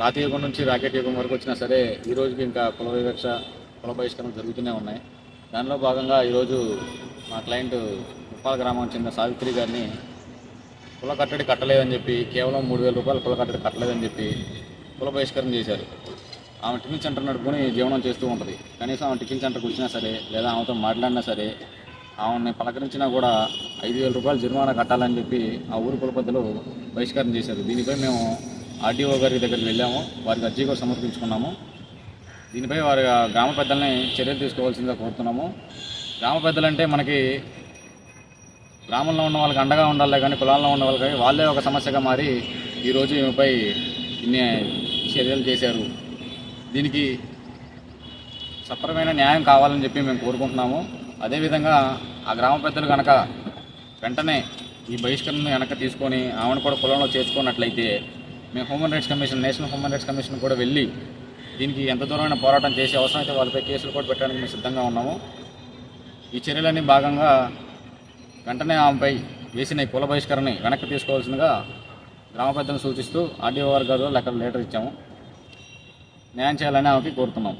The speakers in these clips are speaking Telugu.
రాతి యుగం నుంచి రాకెట్ యుగం వరకు వచ్చినా సరే ఈ రోజుకి ఇంకా కుల వివక్ష కుల బహిష్కరణ జరుగుతూనే ఉన్నాయి. దానిలో భాగంగా ఈరోజు మా క్లయింట్ ఉప్పాల గ్రామానికి చెందిన సావిత్రి గారిని కుల కట్టడి కట్టలేదని చెప్పి కేవలం మూడు వేల రూపాయలు కుల కట్టడి కట్టలేదని చెప్పి కుల బహిష్కరణ చేశారు. ఆమె టిఫిన్ సెంటర్ నడుపుకొని జీవనం చేస్తూ ఉంటుంది. కనీసం ఆమె టిఫిన్ సెంటర్కి వచ్చినా సరే లేదా ఆమెతో మాట్లాడినా సరే ఆమెని పలకరించినా కూడా ఐదు వేల రూపాయలు జరిమానా కట్టాలని చెప్పి ఆ ఊరు కులపతిలో బహిష్కరణ చేశారు. దీనిపై మేము ఆర్డీఓ గారి దగ్గరికి వెళ్ళాము. వారికి అర్జీ కూడా సమర్పించుకున్నాము. దీనిపై వారి గ్రామ పెద్దల్ని చర్యలు తీసుకోవాల్సిందిగా కోరుతున్నాము. గ్రామ పెద్దలంటే మనకి గ్రామంలో ఉన్న వాళ్ళకి అండగా ఉండాలి కానీ కులాల్లో ఉన్న వాళ్ళకి వాళ్ళే ఒక సమస్యగా మారి ఈరోజు ఈమెపై ఇన్ని చర్యలు చేశారు. దీనికి సత్వరమైన న్యాయం కావాలని చెప్పి మేము కోరుకుంటున్నాము. అదేవిధంగా ఆ గ్రామ పెద్దలు కనుక వెంటనే ఈ బహిష్కరణను వెనక తీసుకొని ఆమెను కూడా కులంలో చేర్చుకున్నట్లయితే మేము human rights commission national human rights commission కూడా వెళ్ళి దీనికి ఎంత దూరమైన పోరాటం చేసి అవసరమైతే వాళ్ళపై కేసులు కూడా పెట్టడానికి మేము సిద్ధంగా ఉన్నాము. ఈ చర్యలన్నీ భాగంగా వెంటనే ఆమెపై వేసిన ఈ కుల బహిష్కరణని వెనక్కి తీసుకోవాల్సిందిగా గ్రామ పెద్దలను సూచిస్తూ ఆర్డీఓ వారి గారు లెక్క లెటర్ ఇచ్చాము. న్యాయం చేయాలని ఆమెకి కోరుతున్నాం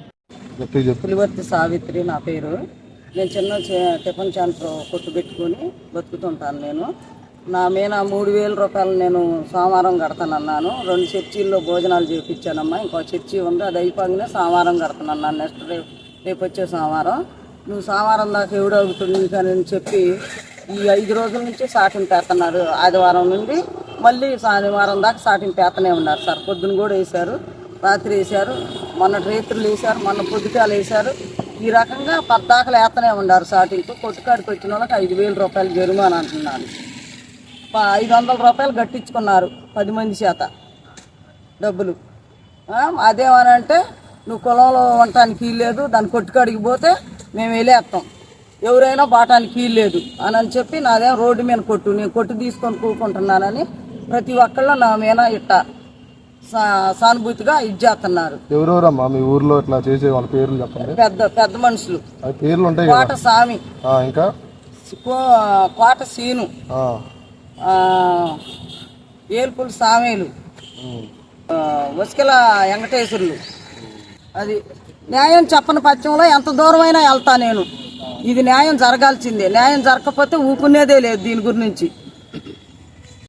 పులివర్తి సావిత్రి నా పేరు. నేను చిన్న చే- టిఫిన్ సెంటర్ కొట్టు పెట్టుకొని బతుకుతుంటాను నేను. నా మీద మూడు వేల రూపాయలు నేను సోమవారం కడతానన్నాను. రెండు చర్చీల్లో భోజనాలు చేయించానమ్మా ఇంకో చర్చి ఉంది అది అయిపోగానే సోమవారం కడతానన్నాను. నెక్స్ట్ రేపు రేపు వచ్చే సోమవారం. నువ్వు సోమవారం దాకా ఎవడు అవుతుంది కానీ అని చెప్పి ఈ ఐదు రోజుల నుంచి సాటింపు పెడుతున్నారు ఆదివారం నుండి మళ్ళీ శనివారం దాకా సాటింపు పేతనే ఉన్నారు సార్. పొద్దున కూడా వేశారు రాత్రి వేశారు మొన్న రేత్రులు వేశారు మొన్న పొద్దుకాలు వేశారు. ఈ రకంగా పద్దాకలు వేస్తూనే ఉన్నారు సాటింపు కొట్టుకాడికి వచ్చిన వాళ్ళకి ఐదు వేల రూపాయలు జరిమానా అంటున్నాను ఐదు వందల రూపాయలు కట్టించుకున్నారు పది మంది చేత డబ్బులు. ఆ, అదేమనంటే నువ్వు కులంలో ఉండటానికి వీలు లేదు దాన్ని కొట్టుకాడికి పోతే మేము వెళ్ళేస్తాం. ఎవరైనా బాటానికి వీలు లేదు అని అని చెప్పి నాదేం రోడ్డు మీద కొట్టు నేను కొట్టు తీసుకొని కూకుంటున్నానని ప్రతి ఒక్కళ్ళు నా మీద ఇట్ట సానుభూతిగా ఇచ్చేస్తున్నారు ఎవరెవరమ్మా మీ ఊర్లో ఇట్లా చేసే వాళ్ళ పేర్లు చెప్పండి? పెద్ద పెద్ద మనుషులు. పేర్లు ఉంటాయి కోట స్వామి. ఇంకా? కోట సీను. ఏల్పుల సామేలు. ఉసుకల వెంకటేశ్వరులు. అది న్యాయం చెప్పని పక్షంలో ఎంత దూరమైనా వెళ్తా నేను. ఇది న్యాయం జరగాల్సిందే. న్యాయం జరగకపోతే ఊకునేదే లేదు దీని గురించి.